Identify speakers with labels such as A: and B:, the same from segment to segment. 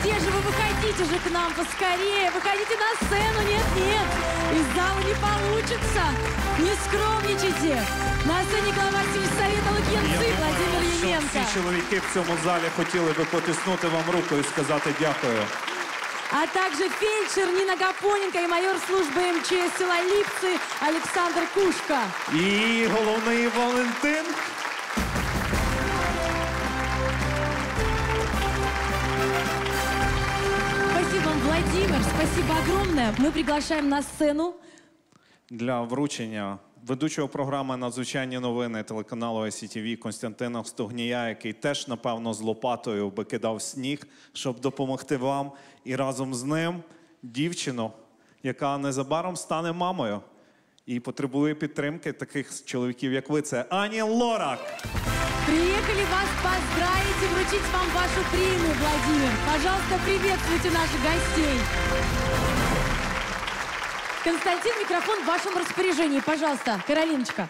A: где же вы? Выходите же к нам поскорее. Выходите на сцену. Нет, нет. Из зала не получится. Не скромничайте. На сцене Николай Васильевич советовал кенцы
B: Я
A: Владимир
B: думаю, що
A: Єменко.
B: всі чоловіки в цьому залі хотіли би потиснути вам руку і сказати дякую.
A: А также фельдшер Нина Гапоненко и майор службы МЧС села Липцы Александр Кушка.
B: І головний Валентин.
A: Владимир. Спасибо огромное. Мы приглашаем на сцену
B: для вручення ведучого програми Надзвичайні новини телеканалу ICTV Константина Стогнія, який теж, напевно, з лопатою би кидав сніг, щоб допомогти вам. І разом з ним дівчину, яка незабаром стане мамою і потребує підтримки таких чоловіків, як ви. Це Ані Лорак.
A: Приехали вас поздравить и вручить вам вашу премию, Владимир. Пожалуйста, приветствуйте наших гостей. Константин, микрофон в вашем распоряжении. Пожалуйста, Каролиночка.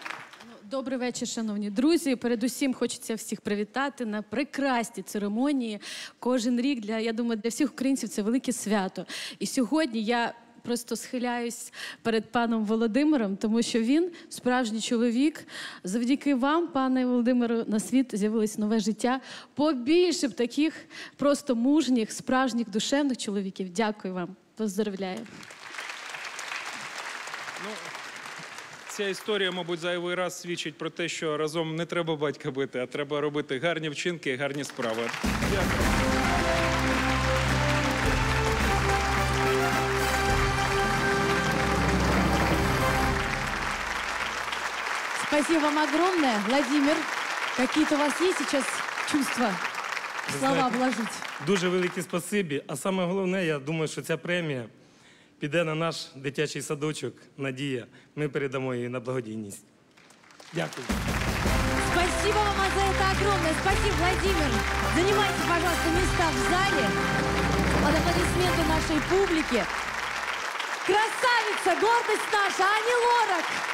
C: Добрий вечір, шановні друзі. Передусім хочеться всіх привітати на прекрасній церемонії. Кожен рік для я думаю, для всіх українців це велике свято. І сьогодні я просто схиляюсь перед паном Володимиром, тому що він справжній чоловік. Завдяки вам, пане Володимиру, на світ з'явилось нове життя. Побільше б таких просто мужніх, справжніх душевних чоловіків. Дякую вам. Поздравляю.
D: Ця історія, мабуть, зайвий раз свідчить про те, що разом не треба батька бити, а треба робити гарні вчинки і гарні справи. Дякую.
A: Спасибо вам огромное. Владимир, какие-то у вас есть сейчас чувства? Слова
E: знаете,
A: вложить.
E: Дуже велике спасибі. А саме головне, я думаю, що ця премія піде на наш дитячий садочок Надія. Ми передамо її на благодійність. Дякую.
A: Спасибо вам за это огромное. Спасибо, Владимир. Занимайте, пожалуйста, места в зале. Под аплодисменты нашей публики. Красавица, гордость наша, Ани Лорак.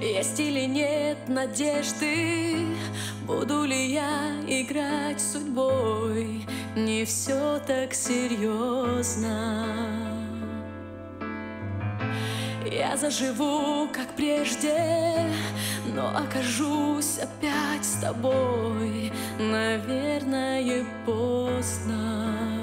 F: Есть или нет надежды, буду ли я играть судьбой, не все так серьезно. Я заживу, как прежде, но окажусь опять с тобой, наверное, поздно.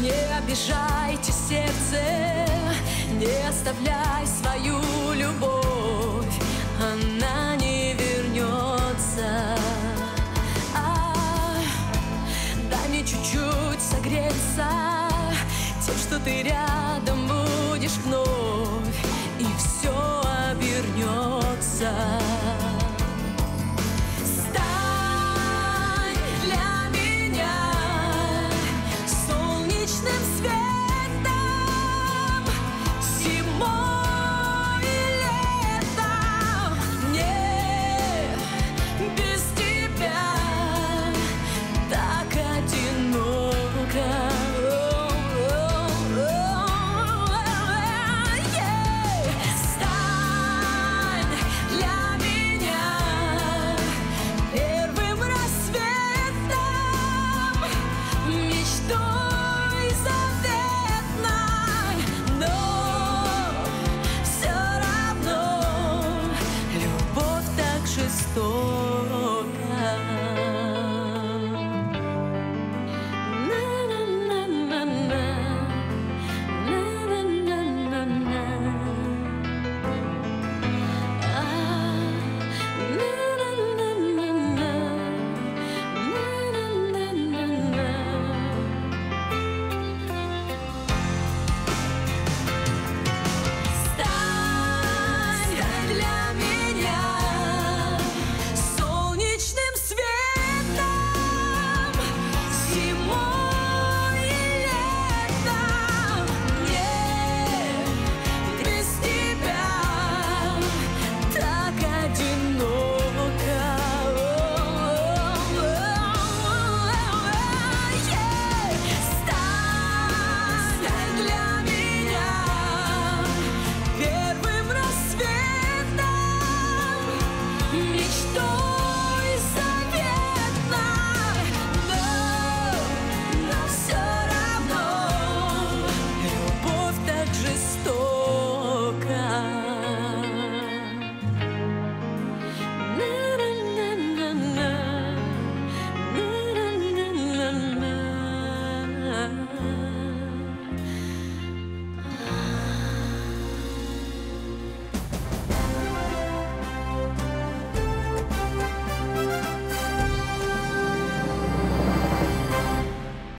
F: Не обижайте сердце, не оставляй свою любовь, она не вернется. А, дай мне чуть-чуть согреться, тем, что ты рядом